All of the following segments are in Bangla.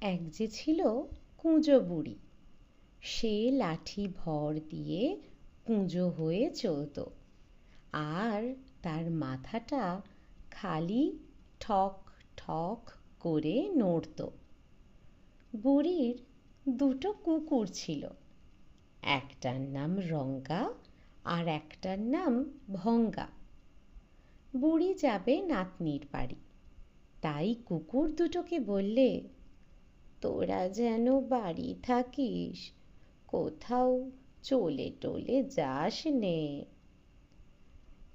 এক যে ছিল কুঁজো বুড়ি। সে লাঠি ভর দিয়ে কুঁজো হয়ে চলত। আর তার মাথাটা খালি ঠক ঠক করে নড়ত। বুড়ির দুটো কুকুর ছিল। একটার নাম রঙ্গা আর একটার নাম ভঙ্গা। বুড়ি যাবে নাতনির বাড়ি। তাই কুকুর দুটোকে বললে তোরা যেন বাড়ি থাকিস, কোথাও চলে টলে যাস নে।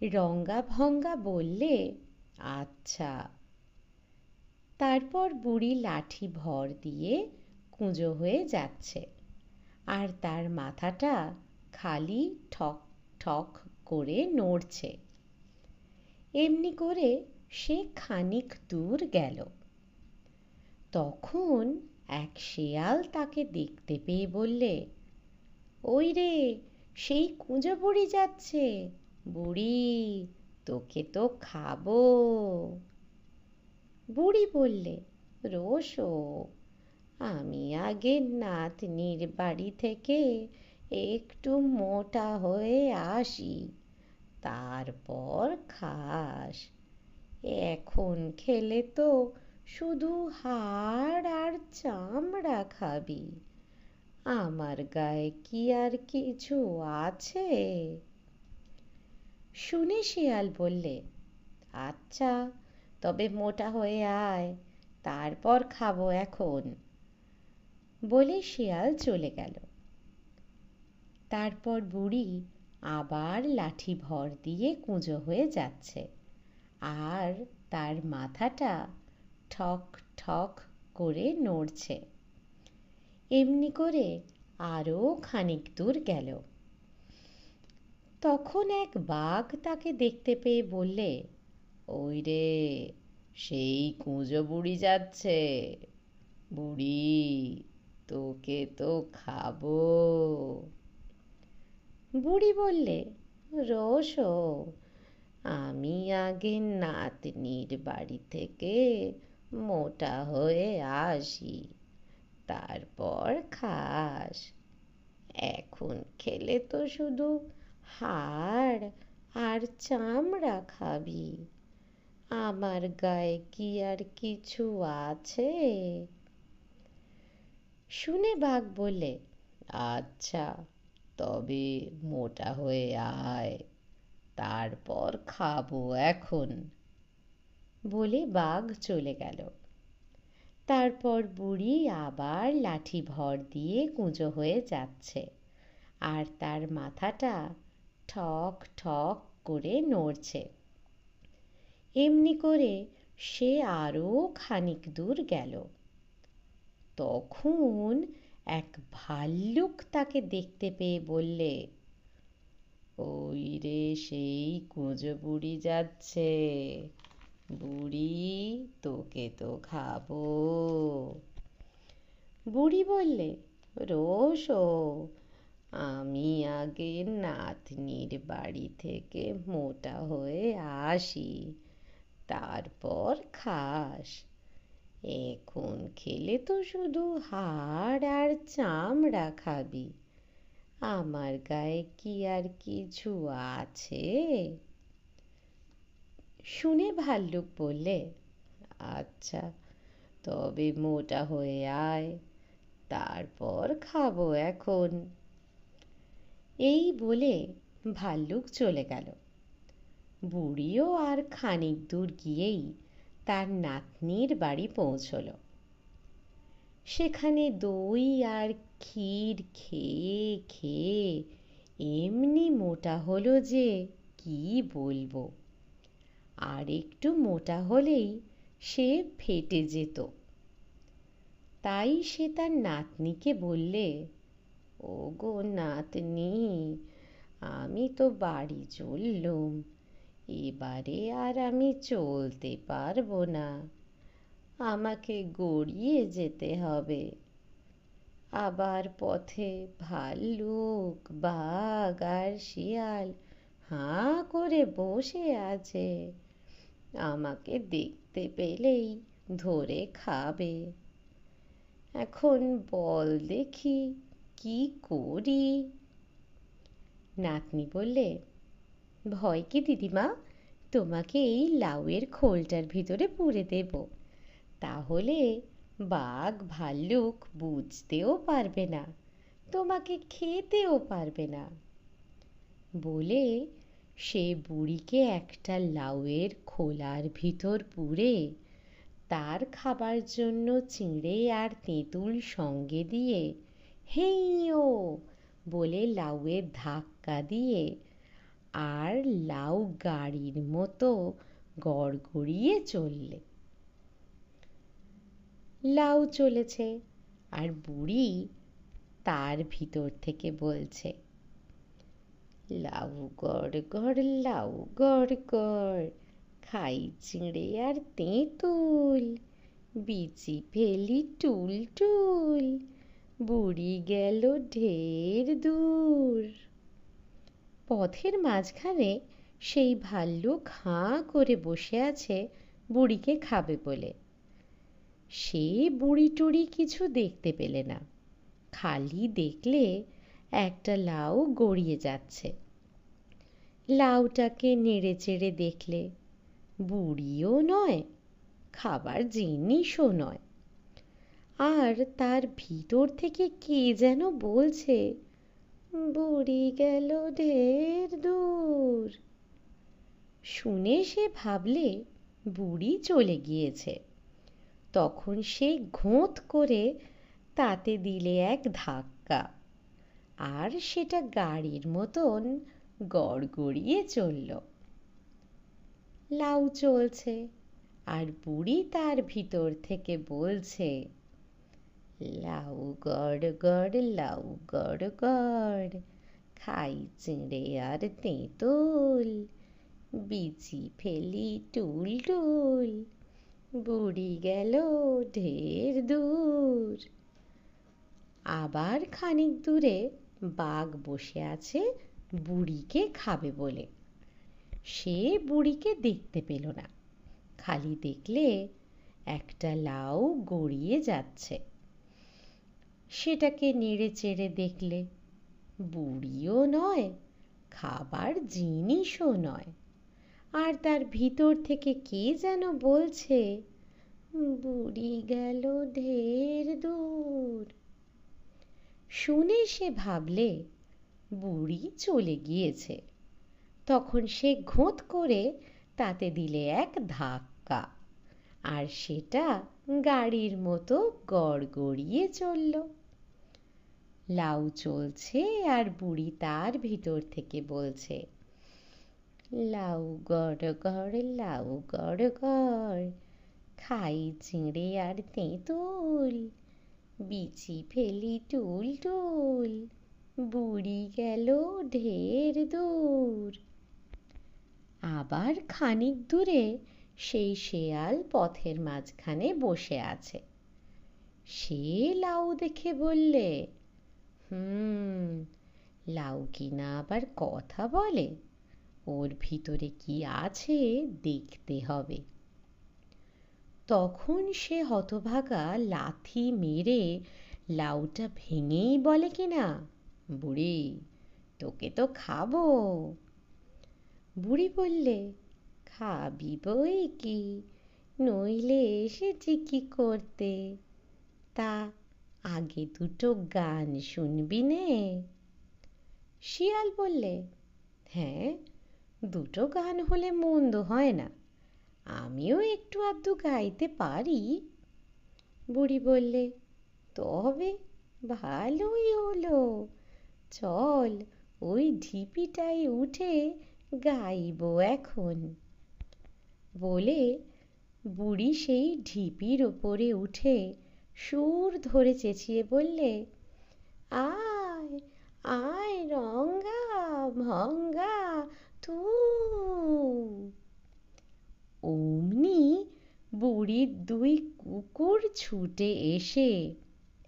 রঙ্গা ভঙ্গা বললে আচ্ছা। তারপর বুড়ি লাঠি ভর দিয়ে কুঁজো হয়ে যাচ্ছে। আর তার মাথাটা খালি ঠক ঠক করে নড়ছে। এমনি করে সে খানিক দূর গেল। তখন এক শেয়াল তাকে দেখতে পেয়ে বললে, ওই রে, সেই কুঁজো বুড়ি যাচ্ছে। বুড়ি, তোকে তো খাব। বুড়ি বললে, রোসো, আমি আগে নাতনির বাড়ি থেকে একটু মোটা হয়ে আসি, তারপর খাস। এখন খেলে তো শুধু হাড় আর চামড়া খাবি আমার গায়ে কি আর কিছু আছে? শুনে শিয়াল বললে আচ্ছা তবে মোটা হয়ে আয়, তারপর খাব এখন। বলে শিয়াল চলে গেল। তারপর বুড়ি আবার লাঠি ভর দিয়ে কুঁজো হয়ে যাচ্ছে। আর তার মাথাটা ঠক ঠক করে নড়ছে। এমনি করে আরও খানিক দূর গেল। তখন এক বাঘ তাকে দেখতে পেয়ে বললে, ওই রে, সেই কুঁজো বুড়ি যাচ্ছে। বুড়ি, তোকে তো খাব। বুড়ি বললে, রোসো, আমি আগে নাতনির বাড়ি থেকে মোটা হয়ে আসি, তারপর খাস। এখন খেলে তো শুধু হাড় আর চামড়া খাবি। আমার গায়ে কি আর কিছু আছে? শুনে বাঘ বলে আচ্ছা তবে মোটা হয়ে আয়, তারপর খাব এখন। বলে বাঘ চলে গেল। তারপর বুড়ি আবার লাঠি ভর দিয়ে কুঁজো হয়ে যাচ্ছে আর তার মাথাটা ঠক ঠক করে নড়ছে। এমনি করে সে আরও খানিক দূর গেল। তখন এক ভাল্লুক তাকে দেখতে পেয়ে বললে, ওই রে সেই কুঁজো বুড়ি যাচ্ছে। বুড়ি, তোকে তো খাব। বুড়ি বললে রোসো আমি আগে নাতনির বাড়ি থেকে মোটা হয়ে আসি, তারপর খাস। এখন খেলে তো শুধু হাড় আর চামড়া খাবি। আমার গায়ে কি আর কিছু আছে? শুনে ভাল্লুক বললে আচ্ছা তবে মোটা হয়ে আয়, তারপর খাব এখন। এই বলে ভাল্লুক চলে গেল। বুড়িও আর খানিক দূর গিয়েই তার নাতনির বাড়ি পৌঁছল। সেখানে দই আর ক্ষীর খেয়ে খেয়ে এমনি মোটা হলো যে কি বলব। আর একটু মোটা হলেই সে ফেটে যেত। তাই সে তার নাতনিকে বললে ও গো নাতনি, আমি তো বাড়ি চললুম, এবারে আর আমি চলতে পারব না। আমাকে গড়িয়ে যেতে হবে। আবার পথে ভাল্লুক, বাঘ আর শিয়াল হাঁ করে বসে আছে। আমাকে দেখতে পেলেই ধরে খাবে। এখন বল দেখি কি করি? নাতনি বললে, ভয় কি দিদিমা? তোমাকে এই লাউয়ের খোলটার ভিতরে পুরে দেব। তাহলে বাঘ ভাল্লুক বুঝতেও পারবে না। তোমাকে খেতেও পারবে না। বলে সে বুড়িকে একটা লাউয়ের খোলার ভিতর পুরে তার খাবার জন্য চিঁড়ে আর তেঁতুল সঙ্গে দিয়ে হেইও বলে লাউয়ের ধাক্কা দিয়ে, আর লাউ গাড়ির মতো গড়গড়িয়ে চললে। লাউ চলেছে, আর বুড়ি তার ভিতর থেকে বলছে লাউ গড় গড়, লাউ গড় গড়। খাই চিঁড়ে আর তেঁতুল, বিচি ফেলি টুল টুল। বুড়ি গেল ঢের দূর। পথের মাঝখানে সেই ভাল্লুক হাঁ করে বসে আছে বুড়িকে খাবে বলে। সে বুড়ি টুড়ি কিছু দেখতে পেলে না। খালি দেখলে একটা লাউ গড়িয়ে যাচ্ছে। লাউটাকে নেড়ে চেড়ে দেখলে, বুড়িও নয়, খাবার জিনিসও নয়। আর তার ভিতর থেকে কে যেন বলছে, বুড়ি গেল ঢের দূর। শুনে সে ভাবলে, বুড়ি চলে গিয়েছে। তখন সে ঘোঁত করে তাতে দিলে এক ধাক্কা। আর সেটা গাড়ির মতন গড়গড়িয়ে চলল। লাউ চলছে আর বুড়ি তার ভিতর থেকে বলছে, লাউ গড় গড় লাউ গড় গড় খাই চিঁড়ে আর তেঁতুল, বিচি ফেলি টুল টুল, বুড়ি গেল ঢের দূর। আবার খানিক দূরে বাঘ বসে আছে বুড়িকে খাবে বলে। সে বুড়িকে দেখতে পেল না। খালি দেখলে একটা লাউ গড়িয়ে যাচ্ছে। সেটাকে নেড়ে চেড়ে দেখলে বুড়িও নয়, খাবার জিনিসও নয়। আর তার ভিতর থেকে কে যেন বলছে, বুড়ি গেল ঢের দূর। শুনে সে ভাবলে, বুড়ি চলে গিয়েছে। তখন সে ঘোঁত করে তাতে দিলে এক ধাক্কা। আর সেটা গাড়ির মতো গড়গড়িয়ে চলল। লাউ চলছে আর বুড়ি তার ভিতর থেকে বলছে, লাউ গড় গড় লাউ গড় গড় খাই চিঁড়ে আর তেঁতুল বিচি ফেলি টুল টুল, বুড়ি গেল ঢের দূর। আবার খানিক দূরে সেই শেয়াল পথের মাঝখানে বসে আছে। সে লাউ দেখে বললে, হুম, লাউ কিনা আবার কথা বলে? ওর ভিতরে কি আছে দেখতে হবে। তখন সে হতভাগা লাথি মেরে লাউটা ভেঙেই বলে কিনা, বুড়ি, তোকে তো খাব। বুড়ি বললে খাবি বই কি? নইলে এসেছি কি করতে? তা আগে দুটো গান শুনবি নে। শিয়াল বললে হ্যাঁ দুটো গান হলে মন্দ হয় না। আমিও একটু আধটু গাইতে পারি। বুড়ি বললে, তবে ভালোই হলো। চল, ওই ঢিপিটায় উঠে গাইব এখন। বলে বুড়ি সেই ঢিপির ওপরে উঠে সুর ধরে চেঁচিয়ে বললে, আয় আয় রঙ্গা ভঙ্গা তু বুড়ির দুই কুকুর ছুটে এসে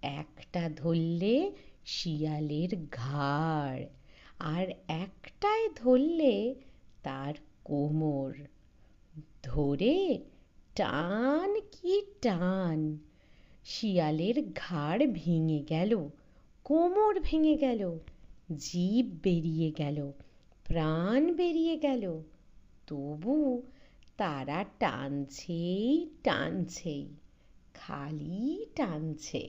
একটা ধরলে শিয়ালের ঘাড় আর একটায় ধরলে তার কোমর। ধরে টান কি টান, শিয়ালের ঘাড় ভেঙে গেল, কোমর ভেঙে গেল জিভ বেরিয়ে গেল, প্রাণ বেরিয়ে গেল। তবু তারা টানছেই টানছেই খালি টানছে।